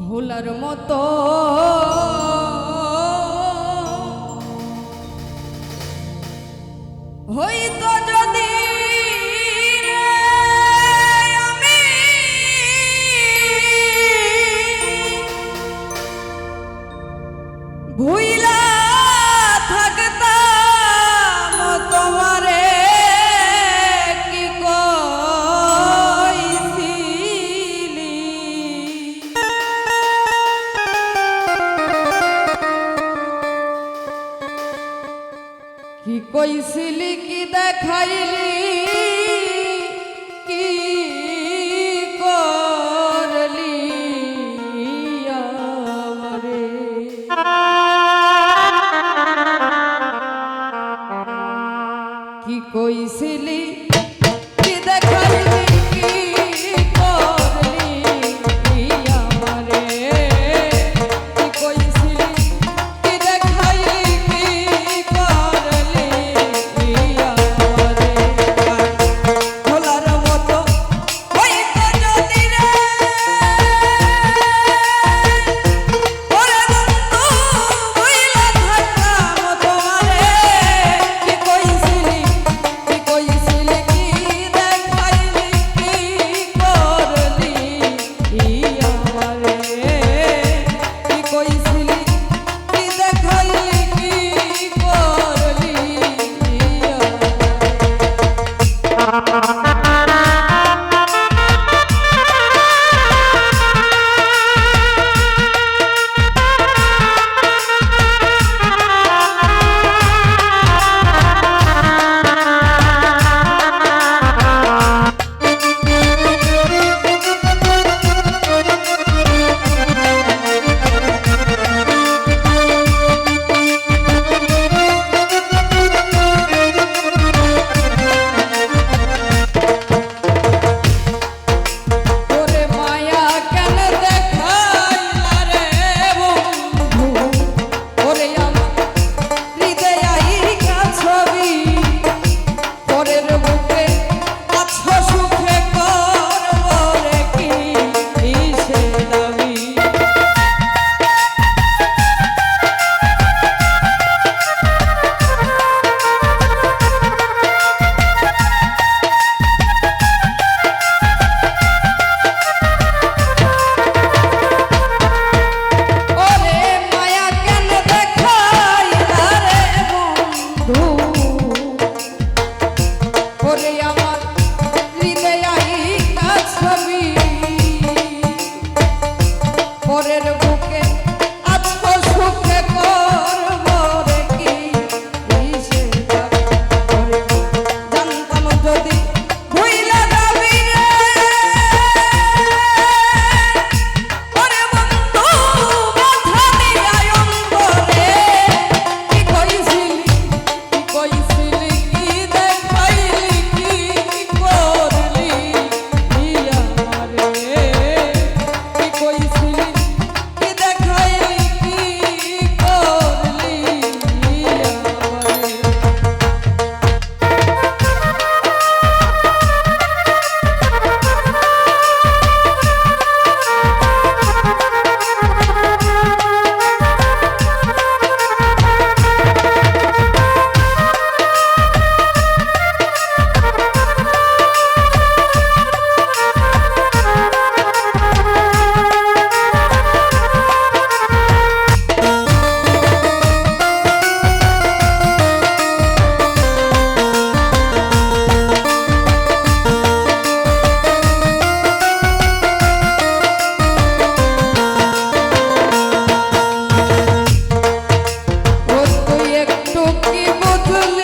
ভোলার মতো। হইতো যদি ভুই কইছিলি কি দেখাইলি পরের Believe